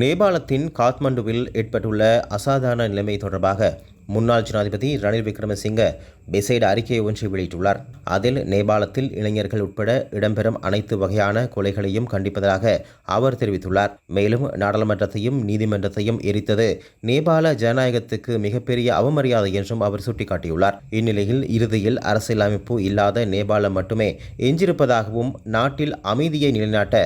நேபாளத்தின் காத்மண்டுவில் ஏற்பட்டுள்ள அசாதாரண நிலைமை தொடர்பாக முன்னாள் ஜனாதிபதி ரணில் விக்ரமசிங்க விசேட அறிக்கை ஒன்றை வெளியிட்டுள்ளார். அதில் நேபாளத்தில் இளைஞர்கள் உட்பட இடம்பெறும் அனைத்து வகையான கொலைகளையும் கண்டிப்பதாக அவர் தெரிவித்துள்ளார். மேலும் நாடாளுமன்றத்தையும் நீதிமன்றத்தையும் எரித்தது நேபாள ஜனநாயகத்துக்கு மிகப்பெரிய அவமரியாதை என்றும் அவர் சுட்டிக்காட்டியுள்ளார். இந்நிலையில் இறுதியில் அரசியலமைப்பு இல்லாத நேபாளம் மட்டுமே எஞ்சியிருப்பதாகவும் நாட்டில் அமைதியை நிலைநாட்ட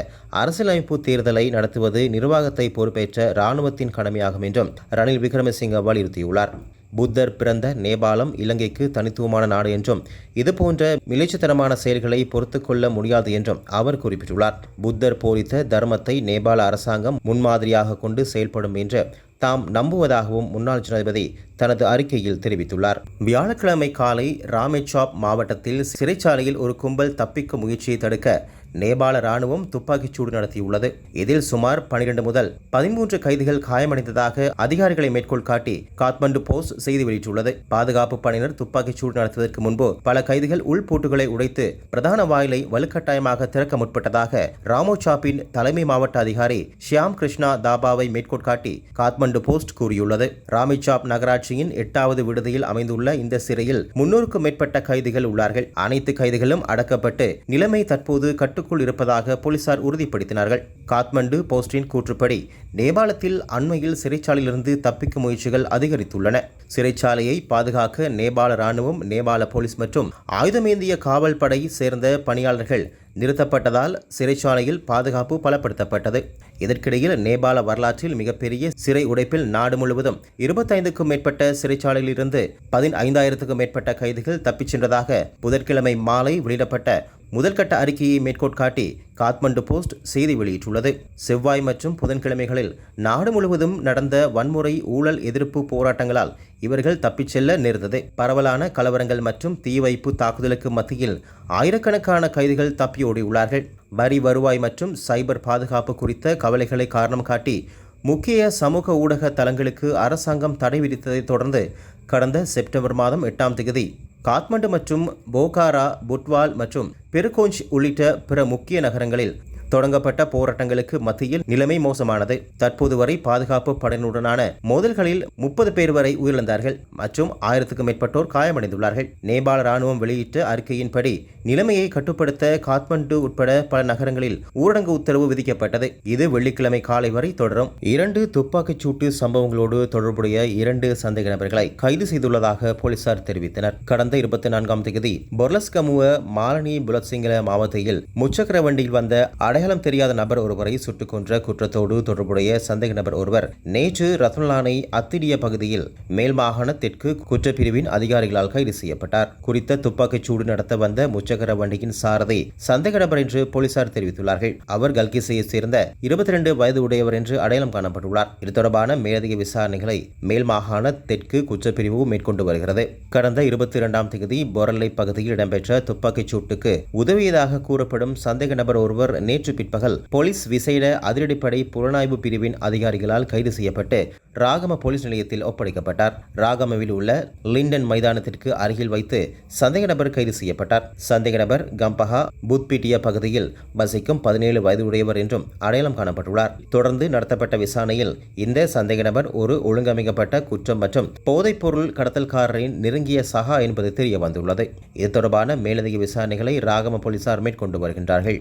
அரசியலமைப்பு தேர்தலை நடத்துவது நிர்வாகத்தை பொறுப்பேற்ற இராணுவத்தின் கடமையாகும் என்றும் ரணில் விக்ரமசிங்க வலியுறுத்தியுள்ளார். புத்தர் பிறந்த நேபாளம் இலங்கைக்கு தனித்துவமான நாடு என்றும் இதுபோன்ற மிளிச்சுத்தனமான செயல்களை பொறுத்து கொள்ள முடியாது என்றும் அவர் குறிப்பிட்டுள்ளார். புத்தர் போதித்த தர்மத்தை நேபாள அரசாங்கம் முன்மாதிரியாக கொண்டு செயல்படும் என்று தாம் நம்புவதாகவும் முன்னாள் ஜனாதிபதி தனது அறிக்கையில் தெரிவித்துள்ளார். வியாழக்கிழமை காலை ராமேச்சாப் மாவட்டத்தில் சிறைச்சாலையில் ஒரு கும்பல் தப்பிக்க முயற்சியை தடுக்க நேபாள ராணுவம் துப்பாக்கிச்சூடு நடத்தியுள்ளது. இதில் சுமார் பனிரெண்டு முதல் பதிமூன்று கைதிகள் காயமடைந்ததாக அதிகாரிகளை மேற்கோள் காட்டி காத்மண்டு போஸ்ட் செய்தி வெளியிட்டுள்ளது. பாதுகாப்பு படையினர் துப்பாக்கிச்சூடு நடத்துவதற்கு முன்பு பல கைதிகள் உள்பூட்டுகளை உடைத்து பிரதான வாயிலை வலுக்கட்டாயமாக திறக்க முற்பட்டதாக ராமோசாப்பின் தலைமை மாவட்ட அதிகாரி ஷியாம் கிருஷ்ணா தாபாவை மேற்கோள் காட்டி காத்மண்டு போஸ்ட் கூறியுள்ளது. ராமிச்சாப் நகராட்சியின் எட்டாவது விடுதியில் அமைந்துள்ள இந்த சிறையில் முன்னூறுக்கும் மேற்பட்ட கைதிகள் உள்ளார்கள். அனைத்து கைதிகளும் அடக்கப்பட்டு நிலைமை தற்போது கட்டுக்குள் இருப்பதாக போலீசார் உறுதிப்படுத்தினார்கள். காத்மண்டு போஸ்டின் கூற்றுப்படி நேபாளத்தில் அண்மையில் சிறைச்சாலையிலிருந்து தப்பிக்கும் முயற்சிகள் அதிகரித்துள்ளன. சிறைச்சாலையை பாதுகாக்க நேபாள ராணுவம் நேபாள போலீஸ் மற்றும் ஆயுதமேந்திய காவல் படை சேர்ந்த பணியாளர்கள் நிறுத்தப்பட்டதால் சிறைச்சாலையில் பாதுகாப்பு பலப்படுத்தப்பட்டது. இதற்கிடையில் நேபாள வரலாற்றில் மிகப்பெரிய சிறை உடைப்பில் நாடு முழுவதும் இருபத்தைந்துக்கும் மேற்பட்ட சிறைச்சாலையிலிருந்து பதினைந்தாயிரத்துக்கும் மேற்பட்ட கைதிகள் தப்பிச் சென்றதாக புதன்கிழமை மாலை வெளியிடப்பட்ட முதல்கட்ட அறிக்கையை மேற்கோட்காட்டி காத்மண்டு போஸ்ட் செய்தி வெளியிட்டுள்ளது. செவ்வாய் மற்றும் புதன்கிழமைகளில் நாடு முழுவதும் நடந்த வன்முறை ஊழல் எதிர்ப்பு போராட்டங்களால் இவர்கள் தப்பிச் செல்ல நேர்ந்தது. பரவலான கலவரங்கள் மற்றும் தீ வைப்பு தாக்குதலுக்கு மத்தியில் ஆயிரக்கணக்கான கைதிகள் தப்பியோடியுள்ளார்கள் வரி வருவாய் மற்றும் சைபர் பாதுகாப்பு குறித்த கவலைகளை காரணம் காட்டி முக்கிய சமூக ஊடக தளங்களுக்கு அரசாங்கம் தடை விதித்ததை தொடர்ந்து கடந்த செப்டம்பர் மாதம் எட்டாம் தேதி காத்மண்டு மற்றும் போகாரா புட்வால் மற்றும் பெருகோஞ்ச் உள்ளிட்ட பிற முக்கிய நகரங்களில் தொடங்கப்பட்ட போராட்டங்களுக்கு மத்தியில் நிலைமை மோசமானது. தற்போது வரை பாதுகாப்பு படையினருடனான மோதல்களில் முப்பது பேர் வரை உயிரிழந்தார்கள். மற்றும் ஆயிரத்துக்கும் மேற்பட்டோர் காயமடைந்துள்ளார்கள். நேபாள ராணுவம் வெளியிட்ட அறிக்கையின்படி நிலைமையை கட்டுப்படுத்த காத்மண்டு உட்பட பல நகரங்களில் ஊரடங்கு உத்தரவு விதிக்கப்பட்டது. இது வெள்ளிக்கிழமை காலை வரை தொடரும். இரண்டு துப்பாக்கிச் சூட்டு சம்பவங்களோடு தொடர்புடைய இரண்டு சந்தேக நபர்களை கைது செய்துள்ளதாக போலீசார் தெரிவித்தனர். கடந்த இருபத்தி நான்காம் தேதி பொர்லஸ்கமுவ மாலனி புலத்சிங்கல மாவட்டத்தில் முச்சக்கர வண்டியில் வந்த அடையாளம் தெரியாத நபர் ஒருவரை சுட்டுக் கொன்ற குற்றத்தோடு தொடர்புடைய சந்தேக நபர் ஒருவர் நேற்று ரத்னலானை அத்திடிய பகுதியில் மேல் மாகாண தெற்கு குற்றப்பிரிவின் அதிகாரிகளால் கைது செய்யப்பட்டார். குறித்த துப்பாக்கிச் சூடு நடத்த வந்த முச்சக்கர வண்டியின் சாரதி சந்தேக நபர் என்று போலீசார் தெரிவித்துள்ளார்கள். அவர் கல்கிசையை சேர்ந்த இருபத்தி ரெண்டு வயது உடையவர் என்று அடையாளம் காணப்பட்டுள்ளார். இது தொடர்பான மேலதிக விசாரணைகளை மேல் மாகாண தெற்கு குற்றப்பிரிவு மேற்கொண்டு வருகிறது. கடந்த இருபத்தி இரண்டாம் தேதி பொரலை பகுதியில் இடம்பெற்ற துப்பாக்கிச் சூட்டுக்கு உதவியதாக கூறப்படும் சந்தேக நபர் ஒருவர் நேற்று நேற்று பிற்பகல் போலீஸ் விசேட அதிரடிப்படை புலனாய்வு பிரிவின் அதிகாரிகளால் கைது செய்யப்பட்டு ராகம போலீஸ் நிலையத்தில் ஒப்படைக்கப்பட்டார். ராகமவில் உள்ள லிண்டன் மைதானத்திற்கு அருகில் வைத்து சந்தேக நபர் கைது செய்யப்பட்டார். சந்தேக நபர் கம்பஹா புத்பிட்டியா பகுதியில் வசிக்கும் பதினேழு வயது உடையவர் என்றும் அடையாளம் காணப்பட்டுள்ளார். தொடர்ந்து நடத்தப்பட்ட விசாரணையில் இந்த சந்தேக நபர் ஒரு ஒழுங்கமைக்கப்பட்ட குற்றம் மற்றும் போதைப்பொருள் கடத்தல்காரரின் நெருங்கிய சகா என்பது தெரிய வந்துள்ளது இது தொடர்பான மேலதிக விசாரணைகளை ராகம போலீசார் மேற்கொண்டு வருகின்றார்கள்.